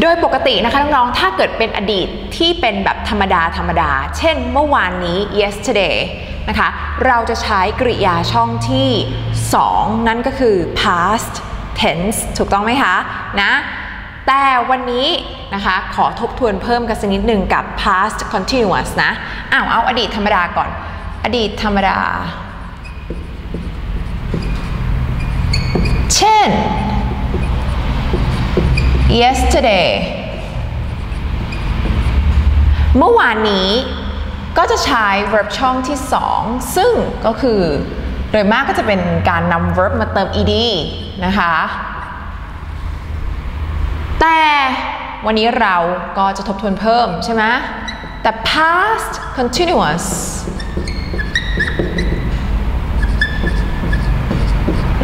โดยปกตินะคะน้องๆ ถ้าเกิดเป็นอดีตที่เป็นแบบธรรมดาธรรมดา เช่นเมื่อวานนี้ yesterday นะคะ เราจะใช้กริยาช่องที่ 2 นั่นก็คือ past tense ถูกต้องไหมคะนะแต่วันนี้นะคะขอทบทวนเพิ่มกันสักนิดหนึ่งกับ past continuous นะอ้าวเอาอดีตธรรมดาก่อน อดีตธรรมดา เช่น yesterday เมื่อวานนี้ก็จะใช้ verb ช่องที่ 2 ซึ่งก็คือโดยมากก็จะเป็นการนำ verb มาเติม ed นะคะ แต่วันนี้เราก็จะทบทวนเพิ่มใช่ไหมแต่ past continuous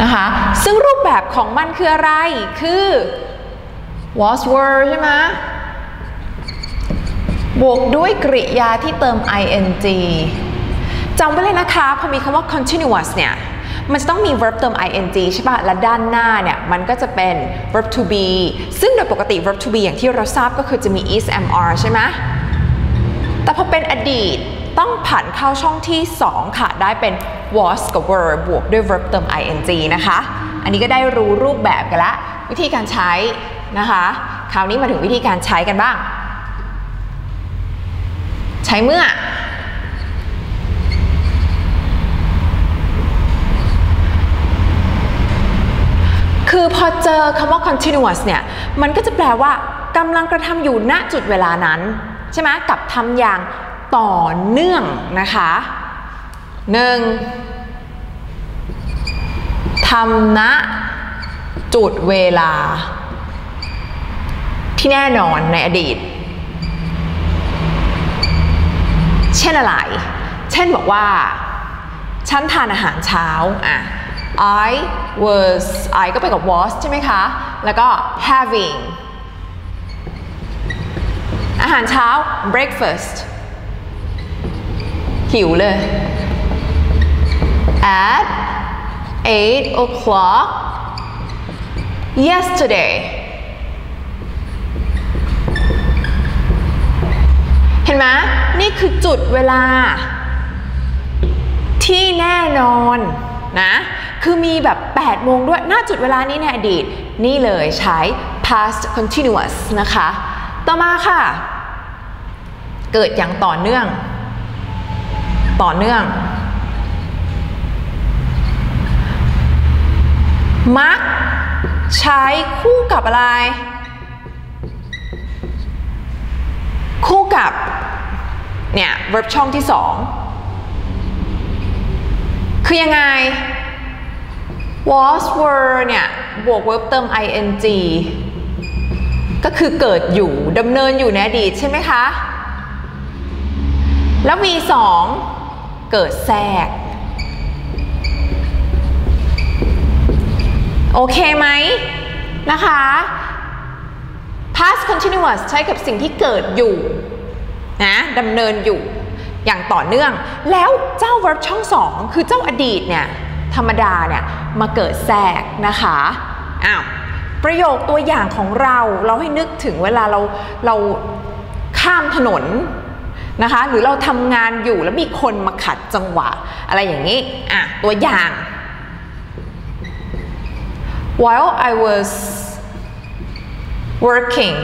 นะคะ ซึ่งรูปแบบของมันคืออะไร คือ was were ใช่ไหมบวกด้วยกริยาที่เติม ing จำไว้เลยนะคะ พอมีคำว่า continuous เนี่ย มันจะต้องมี verb เติม ing ใช่ปะและด้านหน้าเนี่ย มันก็จะเป็น verb to be ซึ่งโดยปกติ verb to be อย่างที่เราทราบก็คือจะมี is am are ใช่ไหมแต่พอเป็นอดีตต้องผันเข้าช่องที่ 2 ค่ะ ได้เป็น was กับ were บวกด้วย verb เติม ing นะคะ อันนี้ก็ได้รู้รูปแบบกันละ วิธีการใช้ นะคะ คราวนี้มาถึงวิธีการใช้กันบ้าง ใช้เมื่อ คือพอเจอคำว่า continuous เนี่ย มันก็จะแปลว่ากำลังกระทำอยู่ณจุดเวลานั้น ใช่ไหมกับทำอย่างต่อเนื่องนะคะหนึ่งทำณจุดเวลา ที่แน่นอนในอดีต เช่นอะไร เช่นบอกว่า ฉันทานอาหารเช้าอะ I was I ก็ไปกับ was ใช่ไหมคะ แล้วก็ having อาหารเช้า breakfast หิวเลย at 8 o'clock yesterday ห็นไหมนี่คือจุดเวลา ที่แน่นอนนะคือมีแบบ 8 โมงด้วยหน้าจุดเวลานี้ในอดีต นี่เลยใช้ past continuous นะคะ ต่อมาค่ะ เกิดอย่างต่อเนื่อง ต่อเนื่อง มักใช้คู่กับอะไร คู่กับเนี่ย verb ช่องที่สองคือยังไง was were เนี่ย บวก verb เติม ing ก็คือเกิดอยู่ดำเนินอยู่ในอดีตใช่ไหมคะ แล้ว v2 เกิดแทรก โอเคไหมนะคะ past continuous ใช้กับสิ่งที่เกิดอยู่นะดำเนินอยู่อย่างต่อเนื่อง แล้วเจ้า verb ช่องสองคือเจ้าอดีตเนี่ยธรรมดาเนี่ยมาเกิดแทรกนะคะอ้าวประโยคตัวอย่างของเราเราให้นึกถึงเวลาเราเราข้ามถนนนะคะหรือเราทำงานอยู่แล้วมีคนมาขัดจังหวะ อะไรอย่างนี้อะตัวอย่าง while I was working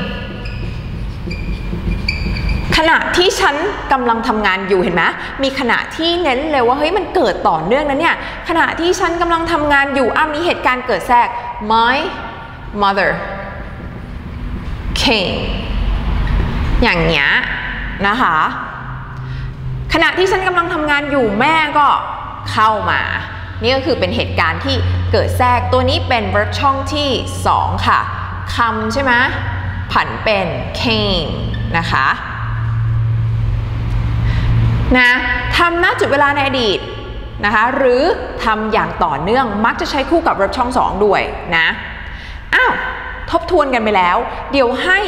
ขณะที่ฉันกำลังทำงานอยู่เห็นไหมมีขณะที่เน้นเลยว่าเฮ้ยมันเกิดต่อเนื่องนะเนี่ยขณะที่ฉันกำลังทำงานอยู่อ้ามีเหตุการณ์เกิดแทรก my mother came อย่างเงี้ยนะคะ ขณะที่ฉันกำลังทำงานอยู่แม่ก็เข้ามา นี่ก็คือเป็นเหตุการณ์ที่เกิดแทรกตัวนี้เป็น verb ช่องที่ 2 ค่ะ คำใช่ไหมผันเป็น came นะคะนะทำณจุดเวลาในอดีตนะคะหรือทำอย่างต่อเนื่องมักจะใช้คู่กับ verb ช่อง 2 ด้วยนะอ้าวทบทวนกันไปแล้ว เดี๋ยวให้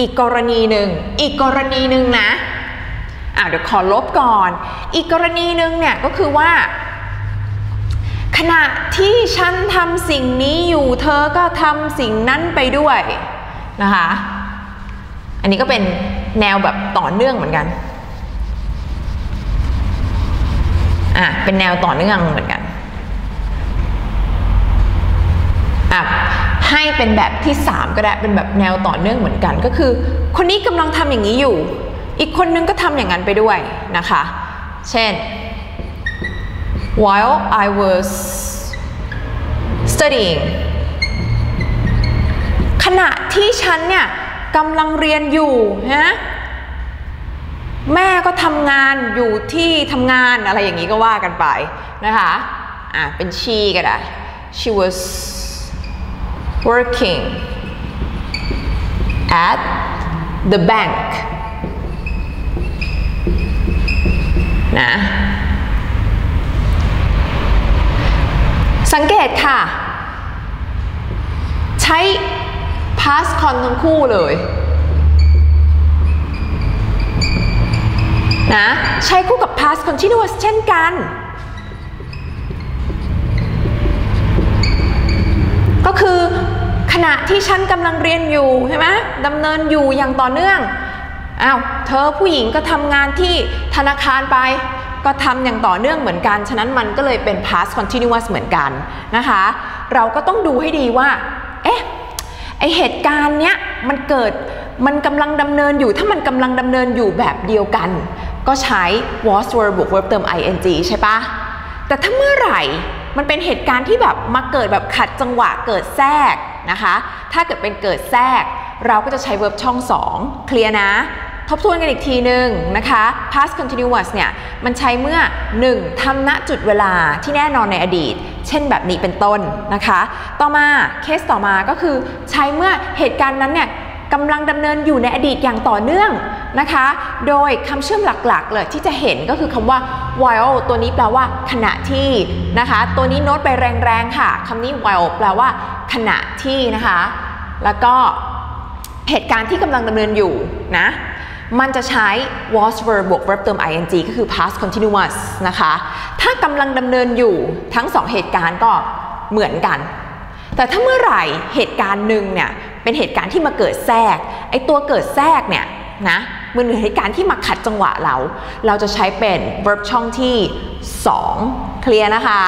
อีกกรณีหนึ่งอีกกรณีหนึ่งนะอ่าวเดี๋ยวขอลบก่อน อีกกรณีหนึ่งเนี่ยก็คือว่า ขณะที่ฉันทำสิ่งนี้อยู่เธอก็ทำสิ่งนั้นไปด้วยนะคะ อันนี้ก็เป็นแนวแบบต่อเนื่องเหมือนกัน อะ เป็นแนวต่อเนื่องเหมือนกัน อะ ให้เป็นแบบที่ 3 ก็ได้ เป็นแบบแนวต่อเนื่องเหมือนกัน ก็คือ คนนี้กำลังทำอย่างนี้อยู่ อีกคนนึงก็ทำอย่างนั้นไปด้วยนะคะ เช่น while I was studying ขณะที่ฉันเนี่ยกำลังเรียนอยู่นะแม่ก็ทำงานอยู่ที่ทำงานอะไรอย่างนี้ก็ว่ากันไปนะคะอะเป็น she ก็ได้ she was working at the bank นะ สังเกตค่ะ ใช้ past con ทั้งคู่เลยนะใช้คู่กับ past continuous เช่นกัน ก็คือขณะที่ฉันกำลังเรียนอยู่ใช่ไหมดำเนินอยู่อย่างต่อเนื่อง อ้าว เธอผู้หญิงก็ทำงานที่ธนาคารไป ก็ทำอย่างต่อเนื่องเหมือนกัน ฉะนั้นมันก็เลยเป็น past continuous เหมือนกันนะคะ เราก็ต้องดูให้ดีว่า เอ๊ะ ไอเหตุการณ์เนี้ยมันเกิด มันกำลังดำเนินอยู่ ถ้ามันกำลังดำเนินอยู่แบบเดียวกัน ก็ใช้ was were บวก verb เติม ing ใช่ปะแต่ถ้าเมื่อไหร่ มันเป็นเหตุการณ์ที่แบบมาเกิดแบบขัดจังหวะเกิดแทรกนะคะ ถ้าเกิดเป็นเกิดแทรก เราก็จะใช้ verb ช่อง 2 เคลียร์นะ ทบทวนกันอีกทีหนึ่งนะคะ past continuous เนี่ย มันใช้เมื่อ 1. ทำณจุดเวลาที่แน่นอนในอดีต เช่นแบบนี้เป็นต้นนะคะ ต่อมาเคสต่อมาก็คือใช้เมื่อเหตุการณ์นั้นเนี่ยกำลังดำเนินอยู่ในอดีตอย่างต่อเนื่องนะคะ โดยคำเชื่อมหลักๆ เลยที่จะเห็นก็คือคำว่า while ตัวนี้แปลว่าขณะที่นะคะ ตัวนี้โน้ตไปแรงๆ ค่ะคำนี้ while แปลว่า ขณะที่นะคะ แล้วก็เหตุการณ์ที่กำลังดำเนินอยู่นะ มันจะใช้ was verb บวก verb เติม ing ก็คือ past continuous นะคะ ถ้ากำลังดำเนินอยู่ทั้งสองเหตุการณ์ก็เหมือนกัน แต่ถ้าเมื่อไหร่เหตุการณ์หนึ่งเนี่ยเป็นเหตุการณ์ที่มาเกิดแทรก ไอตัวเกิดแทรกเนี่ยนะมันเป็นเหตุการณ์ที่มาขัดจังหวะเรา เราจะใช้เป็น verb ช่องที่ 2 เคลียร์นะคะ